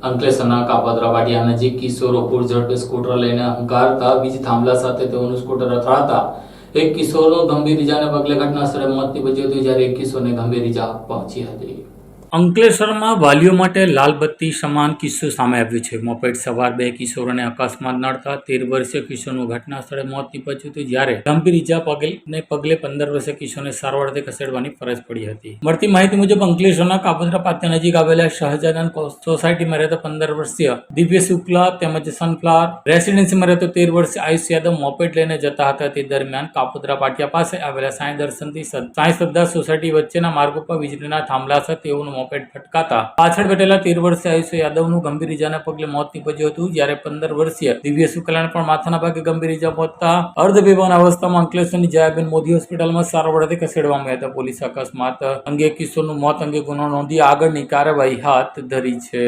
અંકલેશ્વરના કાપોદ્રા વાડિયા નજીક કિશોરો પૂર ઝડપે સ્કૂટર લઈને હંકારતા વીજ થાંભલા સાથે તેઓનું સ્કૂટર અથડાતા, એક કિશોરનું ગંભીર ઇજાને પગલે ઘટના સ્થળે મોત નીપજ્યું હતું જ્યારે એક કિશોરને ગંભીર ઇજા પહોંચી હતી. અંકલેશ્વરમાં વાલીઓ માટે લાલબત્તી સમાન કિસ્સો સામે આવ્યો છે. મોપેડ સવાર બે કિશોરોને અકસ્માત નડતા તેર વર્ષીય કિશોરનું ઘટના સ્થળે મોત નીપજ્યું હતું, જ્યારે ગંભીર ઇજા પગલે પગલે પંદર વર્ષીય કિશોરને સારવાર ખસેડવાની ફરજ પડી હતી. મળતી માહિતી મુજબ, અંકલેશ્વરના કાપોદરા પાત્યા નજીક આવેલા શહજાદાન સોસાયટીમાં રહેતા પંદર વર્ષીય દિવ્ય શુક્લા તેમજ સનફ્લાવર રેસિડેન્સીમાં રહેતો તેર વર્ષીય આયુષ યાદવ મોપેડ લઈને જતા હતા. તે દરમિયાન કાપોદરા પાટિયા પાસે આવેલા સાંઈ દર્શનથી સાંઈ શ્રદ્ધા સોસાયટી વચ્ચેના માર્ગ ઉપર વીજળીના થાંભલા સાથે તેઓનું મોપેડ ફટકાતા. પાછળ બેઠેલા તેર વર્ષીય આયુષ યાદવનું ગંભીર ઇજાના પગલે મોત નીપજ્યું હતું, જ્યારે પંદર વર્ષીય દિવ્ય શુક્લાને પણ માથાના ભાગે ગંભીર ઇજા પહોંચતા અર્ધ બેભાન અવસ્થામાં અંકલેશ્વરની જયાબેન મોદી હોસ્પિટલમાં સારવાર અર્થે ખસેડવામાં આવ્યા હતા. પોલીસ અકસ્માત અંગે કિશોરનું મોત અંગે ગુનો નોંધી આગળની કાર્યવાહી હાથ ધરી છે.